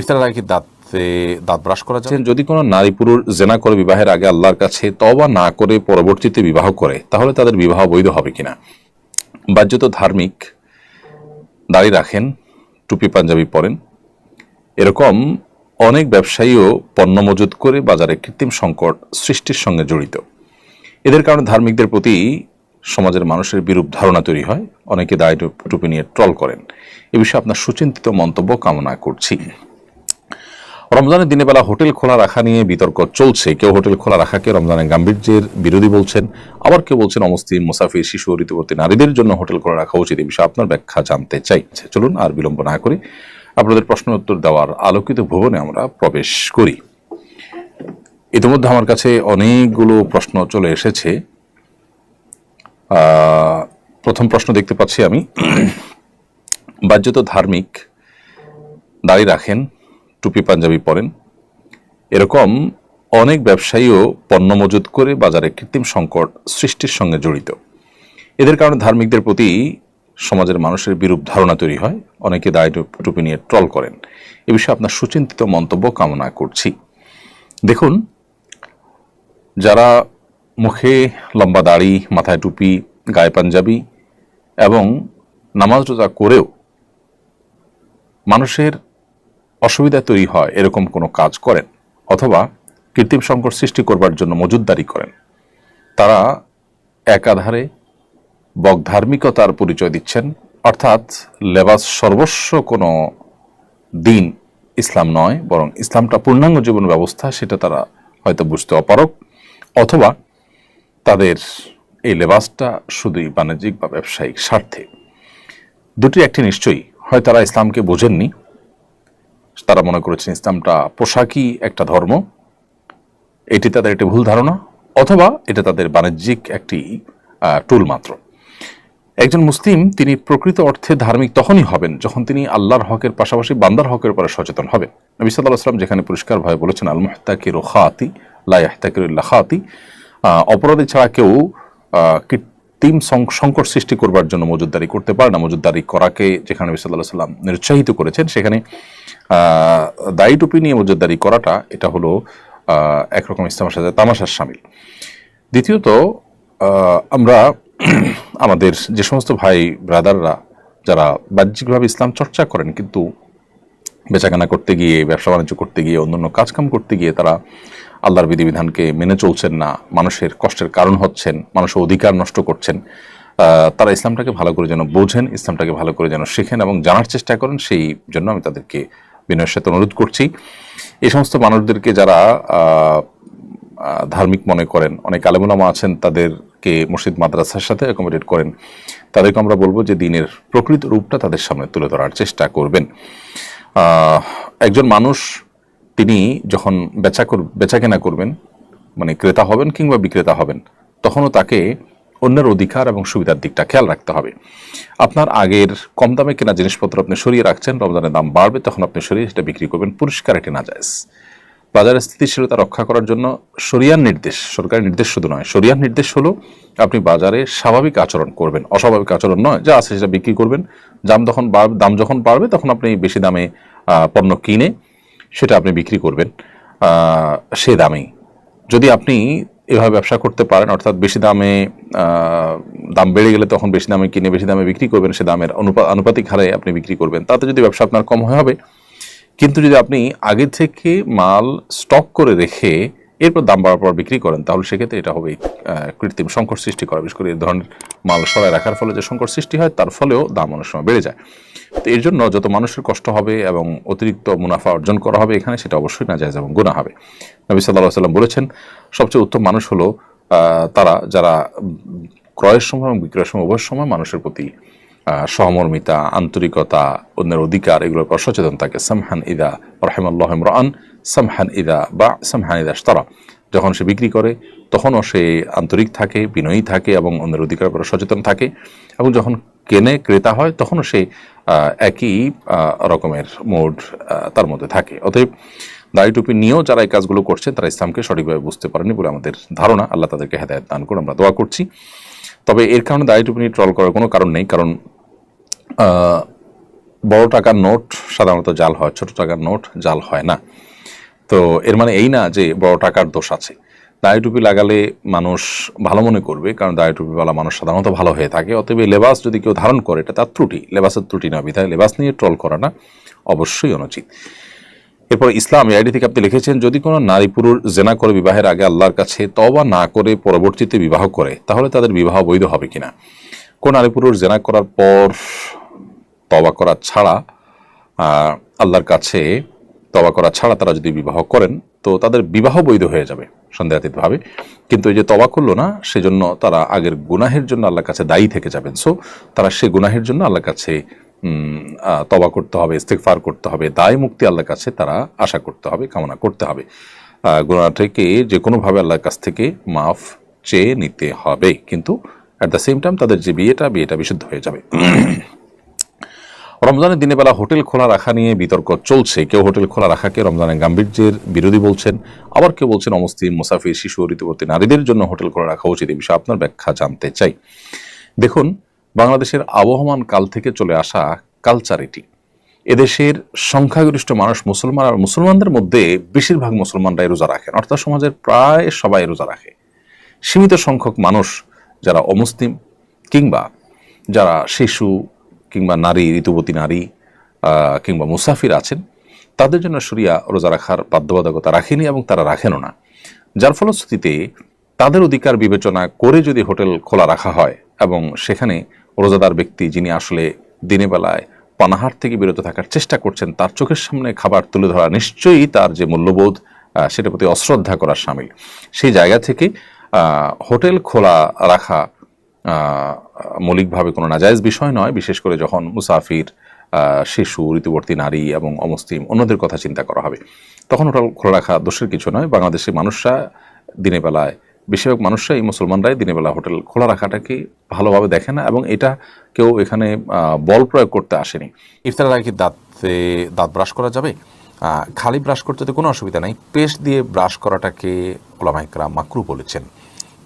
ইফতারের আগে কি দাঁতে দাঁত ব্রাশ করা যায় যদি কোনো নারী পুরুষ জেনা করে বিবাহের আগে আল্লাহর কাছে তবা না করে পরবর্তীতে বিবাহ করে, তাহলে তাদের বিবাহ বৈধ হবে কিনা? বাহ্যত ধার্মিক দাড়ি রাখেন, টুপি, পাঞ্জাবি পরেন। এরকম অনেক ব্যবসায়ীও পণ্য মজুত করে বাজারে কৃত্রিম সংকট সৃষ্টির সঙ্গে জড়িত। এদের কারণে ধার্মিকদের প্রতি সমাজের মানুষের বিরূপ ধারণা তৈরি হয়। অনেকে দাড়ি টুপি নিয়ে ট্রল করেন। এ বিষয়ে আপনার সুচিন্তিত মন্তব্য কামনা করছি। রমজানের দিনে বেলা হোটেল খোলা রাখা নিয়ে বিতর্ক চলছে। কেউ হোটেল খোলা রাখাকে রমজানের গাম্ভীর্যের বিরোধী বলছেন, আবার কেউ বলছেন অমুসলিম, মুসাফির, শিশু ঋতুবর্তী নারীদের জন্য হোটেল খোলা রাখা উচিত এই বিষয়ে আপনার ব্যাখ্যা জানতে চাই। চলুন আর বিলম্ব না করে আপনাদের প্রশ্ন উত্তর দেওয়ার আলোকিত ভুবনে আমরা প্রবেশ করি। ইতিমধ্যে আমার কাছে অনেকগুলো প্রশ্ন চলে এসেছে। প্রথম প্রশ্ন দেখতে পাচ্ছি আমি। বাহ্যত ধার্মিক দাড়ি রাখেন। টুপি পাঞ্জাবি পরেন। এরকম অনেক ব্যবসায়ীও পণ্য মজুত করে বাজারে কৃত্রিম সংকট সৃষ্টির সঙ্গে জড়িত। এদের কারণে ধার্মিকদের প্রতি সমাজের মানুষের বিরূপ ধারণা তৈরি হয়। অনেকে দায় টুপি নিয়ে ট্রল করেন। এ বিষয়ে আপনার সুচিন্তিত মন্তব্য, কামনা করছি। দেখুন, যারা মুখে লম্বা দাড়ি, মাথায় টুপি, গায়ে পাঞ্জাবি এবং নামাজ রোজা করেও মানুষের অসুবিধা তৈরি হয়, এরকম কোনো কাজ করেন অথবা কৃত্রিম সংকট সৃষ্টি করবার জন্য মজুদদারি করেন। তারা একাধারে বকধার্মিকতার পরিচয় দিচ্ছেন, অর্থাৎ লেবাস সর্বস্ব কোনো দিন ইসলাম নয়, বরং ইসলামটা পূর্ণাঙ্গ জীবন ব্যবস্থা, সেটা তারা হয়তো বুঝতে অপারক অথবা তাদের এই লেবাসটা শুধুই বাণিজ্যিক বা ব্যবসায়িক স্বার্থে। দুটি একটি নিশ্চয়ই, হয় তারা ইসলামকে বোঝেননি তারা মনে করেছেন ইসলামটা পোশাকই একটা ধর্ম। এটি তাদের একটি ভুল ধারণা, অথবা এটা তাদের বাণিজ্যিক একটি টুল মাত্র। একজন মুসলিম, তিনি প্রকৃত অর্থে ধার্মিক তখনই হবেন যখন তিনি আল্লাহর হকের পাশাপাশি বান্দার হকের উপরে সচেতন হবেন। নবী সাল্লাহ আসলাম যেখানে পরিষ্কার ভাবে বলেছেন আল মুহতাকির খাতি লাহতাকির খাতি অপরাধী ছাড়া কেউ সং- সংকট সৃষ্টি করবার জন্য মজুদদারি করতে পারে না। মজুদারি করাকে যেখানে সাল্লাহ সাল্লাম নিরুৎসাহিত করেছেন, সেখানে দায়ী টুপি নিয়ে মজুদারি করাটা, এটা হলো একরকম ইসলামের সাথে তামাশার সামিল। দ্বিতীয়ত আমরা আমাদের যে সমস্ত ভাই, ব্রাদাররা যারা বাহ্যিকভাবে ইসলাম চর্চা করেন, কিন্তু বেচাকেনা করতে গিয়ে ব্যবসা বাণিজ্য করতে গিয়ে, অন্যান্য কাজকাম করতে গিয়ে তারা আল্লাহর বিধিবিধানকে মেনে চলছেন না, মানুষের কষ্টের কারণ হচ্ছেন, মানুষের অধিকার নষ্ট করছেন তারা ইসলামটাকে ভালো করে যেন বোঝেন, ইসলামটাকে ভালো করে যেন শেখেন এবং জানার চেষ্টা করেন, সেই জন্য আমি তাদেরকে বিনয়ের সাথে অনুরোধ করছি। এই সমস্ত মানুষদেরকে যারা ধার্মিক মনে করেন, অনেক আলেমুলামা আছেন, তাদেরকে মসজিদ মাদ্রাসার সাথে অ্যাকোমোডেট করেন, তাদেরকে আমরা বলব যে দিনের প্রকৃত রূপটা তাদের সামনে তুলে ধরার চেষ্টা করবেন। একজন মানুষ তিনি যখন বেচা কর বেচা কেনা করবেন মানে ক্রেতা হবেন কিংবা বিক্রেতা হবেন, তখনও তাকে অন্যের অধিকার এবং সুবিধার দিকটা খেয়াল রাখতে হবে। আপনার আগের কম দামে কেনা জিনিসপত্র আপনি সরিয়ে রাখছেন, রমজানের দাম বাড়বে, তখন আপনি সরিয়ে সেটা বিক্রি করবেন পরিষ্কার এটি না যায় বাজারের স্থিতিশীলতা রক্ষা করার জন্য সরিয়ার নির্দেশ, সরকারের নির্দেশ শুধু নয় সরিয়ার নির্দেশ হলো আপনি বাজারে স্বাভাবিক আচরণ করবেন। অস্বাভাবিক আচরণ নয়, যা আছে সেটা বিক্রি করবেন। দাম যখন দাম যখন বাড়বে, তখন আপনি বেশি দামে পণ্য কিনে সেটা আপনি বিক্রি করবেন সে দামেই। যদি আপনি এভাবে ব্যবসা করতে পারেন, অর্থাৎ বেশি দামে দাম বেড়ে গেলে তখন বেশি দামে কিনে বেশি দামে বিক্রি করবেন, সে দামের অনুপা- আনুপাতিক হারে আপনি বিক্রি করবেন। তাতে যদি ব্যবসা আপনার কম হয় হবে, কিন্তু যদি আপনি আগে থেকে মাল স্টক করে রেখে এরপর দাম বাড়ার পর বিক্রি করেন, তাহলে সেক্ষেত্রে এটা হবে কৃত্রিম সংকট সৃষ্টি করা। বিশেষ করে এই ধরনের মাল সরাই রাখার ফলে যে সংকট সৃষ্টি হয়, তার ফলেও দাম অনেক সময় বেড়ে যায়। তো এর জন্য যত মানুষের কষ্ট হবে এবং অতিরিক্ত মুনাফা অর্জন করা হবে এখানে সেটা অবশ্যই না যায় এবং গুণা হবে। নবী সাল্লাহ সাল্লাম বলেছেন, সবচেয়ে উত্তম মানুষ হলো তারা যারা ক্রয়ের সময় এবং বিক্রয়ের সময় উভয় সময় মানুষের প্রতি সহমর্মিতা, আন্তরিকতা, অন্যের অধিকার এগুলোর উপর সচেতন থাকে। সামহান ইদা রহেমাল্লাহ ইমরান, সামহান ইদা বা, সামহান ইদা তারা যখন সে বিক্রি করে, তখনও সে আন্তরিক থাকে, বিনয়ী থাকে এবং অন্যের অধিকার উপর সচেতন থাকে এবং যখন কেনে ক্রেতা হয়, তখনও সে একই রকমের মোড তার মধ্যে থাকে। অতএব দাড়ি টুপি নিয়েও যারা এই কাজগুলো করছে, তারা ইসলামকে সঠিকভাবে বুঝতে পারেনি বলে আমাদের ধারণা। আল্লাহ তাদেরকে হেদায়ত দান করে আমরা দোয়া করছি। তবে এর কারণে দাড়ি টুপি নিয়ে ট্রল করার কোনো কারণ নেই, কারণ বড় টাকার নোট সাধারণত জাল হয়, ছোট টাকার নোট জাল হয় না। তো এর মানে এই না যে বড় টাকার দোষ আছে। দাড়ি টুপি লাগালে মানুষ ভালো মনে করবে, কারণ দাড়ি টুপিওয়ালা মানুষ সাধারণত ভালো হয়ে থাকে। অতএব লেবাস যদি কেউ ধারণ করে, এটা তার ত্রুটি। লেবাসের ত্রুটি না বিধায় লেবাস নিয়ে ট্রল করাটা অবশ্যই অনুচিত। এরপর ইসলাম আইডি থেকে আপনি লিখেছেন, যদি কোনো নারী পুরুষ জেনা করে বিবাহের আগে আল্লাহর কাছে তবা না করে পরবর্তীতে বিবাহ করে, তাহলে তাদের বিবাহ বৈধ হবে কিনা? কোন নারী পুরুষ জেনা করার পর তবা করা ছাড়া আল্লাহর কাছে তবা করা ছাড়া তারা যদি বিবাহ করেন, তো তাদের বিবাহ বৈধ হয়ে যাবে। সন্দেহাতীতভাবে কিন্তু এই যে তবা করল না, সেজন্য তারা আগের গুনাহের জন্য আল্লাহর কাছে দায়ী থেকে যাবেন। সো তারা সে গুনাহের জন্য আল্লাহর কাছে তবা করতে হবে ইস্তেকফার করতে হবে, দায় মুক্তি আল্লাহর কাছে তারা আশা করতে হবে, কামনা করতে হবে। গুনাহটাকে যে কোনোভাবে আল্লাহর কাছ থেকে মাফ চেয়ে নিতে হবে। কিন্তু অ্যাট দ্য সেম টাইম তাদের যে বিয়েটা বিয়েটা বিশুদ্ধ হয়ে যাবে। রমজানের দিনে বেলা হোটেল খোলা রাখা নিয়ে বিতর্ক চলছে। কেউ হোটেল খোলা রাখাকে রমজানের গাম্ভীর্যের বিরোধী বলছেন, আবার কেউ বলছেন অমুসলিম, মুসাফির, শিশু ঋতুবর্তী নারীদের জন্য হোটেল খোলা রাখা উচিত এই বিষয়ে আপনার ব্যাখ্যা জানতে চাই। দেখুন, বাংলাদেশের আবহমান কাল থেকে চলে আসা কালচার এটি। এদেশের সংখ্যাগরিষ্ঠ মানুষ মুসলমান আর মুসলমানদের মধ্যে বেশিরভাগ মুসলমানরাই রোজা রাখেন, অর্থাৎ সমাজের প্রায় সবাই রোজা রাখে। সীমিত সংখ্যক মানুষ, যারা অমুসলিম কিংবা যারা শিশু কিংবা নারী, ঋতুবতী নারী কিংবা মুসাফির আছেন, তাদের জন্য শরিয়া, রোজা রাখার বাধ্যবাধকতা রাখেনি এবং তারা রাখেনও না। যার ফলশ্রুতিতে তাদের অধিকার বিবেচনা করে যদি হোটেল খোলা রাখা হয় এবং সেখানে রোজাদার ব্যক্তি যিনি আসলে দিনে বেলায় পানাহার থেকে বিরত থাকার চেষ্টা করছেন, তার চোখের সামনে খাবার তুলে ধরা নিশ্চয়ই তার যে মূল্যবোধ সেটার প্রতি অশ্রদ্ধা করার সামিল। সেই জায়গা থেকে হোটেল খোলা রাখা মৌলিকভাবে কোনো নাজায়েজ বিষয় নয়, বিশেষ করে যখন মুসাফির শিশু ঋতুবর্তী নারী এবং অমুসলিম অন্যদের কথা চিন্তা করা হবে। তখন ওটা খোলা রাখা দোষের কিছু নয়। বাংলাদেশের মানুষরা দিনের বেলায়, বেশিরভাগ মানুষরাই মুসলমানরাই দিনের বেলা হোটেল খোলা রাখাটাকে ভালোভাবে দেখে না? এবং এটা কেউ এখানে বল প্রয়োগ করতে আসেনি। ইফতারের আগে দাঁতে দাঁত ব্রাশ করা যাবে? খালি ব্রাশ করতে তো কোনো অসুবিধা নাই। পেস্ট দিয়ে ব্রাশ করাটাকে ওলামাইকরা মাকরু বলেছেন।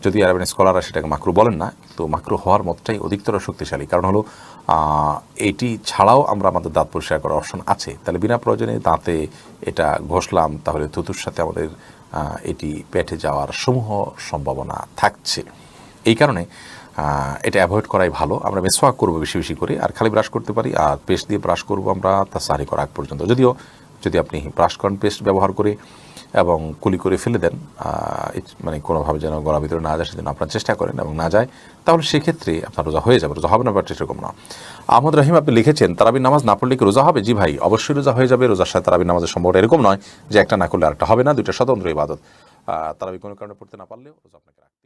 যদি আরবেন স্কলাররা সেটাকে মাকরু বলেন না, তো মাকরু হওয়ার মতটাই অধিকতর শক্তিশালী। কারণ হলো এটি ছাড়াও আমরা আমাদের দাঁত পরিষ্কার করার অপশন আছে। তাহলে বিনা প্রয়োজনে দাঁতে এটা ঘষলাম, তাহলে থুতুর সাথে আমাদের এটি পেটে যাওয়ার সমূহ সম্ভাবনা থাকছে। এই কারণে এটা অ্যাভয়েড করাই ভালো। আমরা মেসওয়াক করব বেশি বেশি করে, আর খালি ব্রাশ করতে পারি, আর পেস্ট দিয়ে ব্রাশ করব আমরা তা সারি করা আগ পর্যন্ত। যদিও যদি আপনি ব্রাশ করেন পেস্ট ব্যবহার করে এবং কুলি করে ফেলে দেন মানে কোনোভাবে যেন গলা ভিতরে না যায়, সেজন্য আপনার চেষ্টা করেন এবং না যায়। তাহলে সেক্ষেত্রে আপনার রোজা হয়ে যাবে, রোজা হবে না ব্যাপারটা সেরকম না। আহমদ রহিম, আপনি লিখেছেন, তারাবি নামাজ না পড়লে কি রোজা হবে? জি ভাই, অবশ্যই রোজা হয়ে যাবে, রোজার সাথে তারাবি নামাজের সম্ভবটা এরকম নয় যে একটা না করলে আরেকটা হবে না, দুইটা স্বতন্ত্র ইবাদত। তারাবি কোনো কারণে পড়তে না পারলেও রোজা আপনাকে রাখতেই হবে।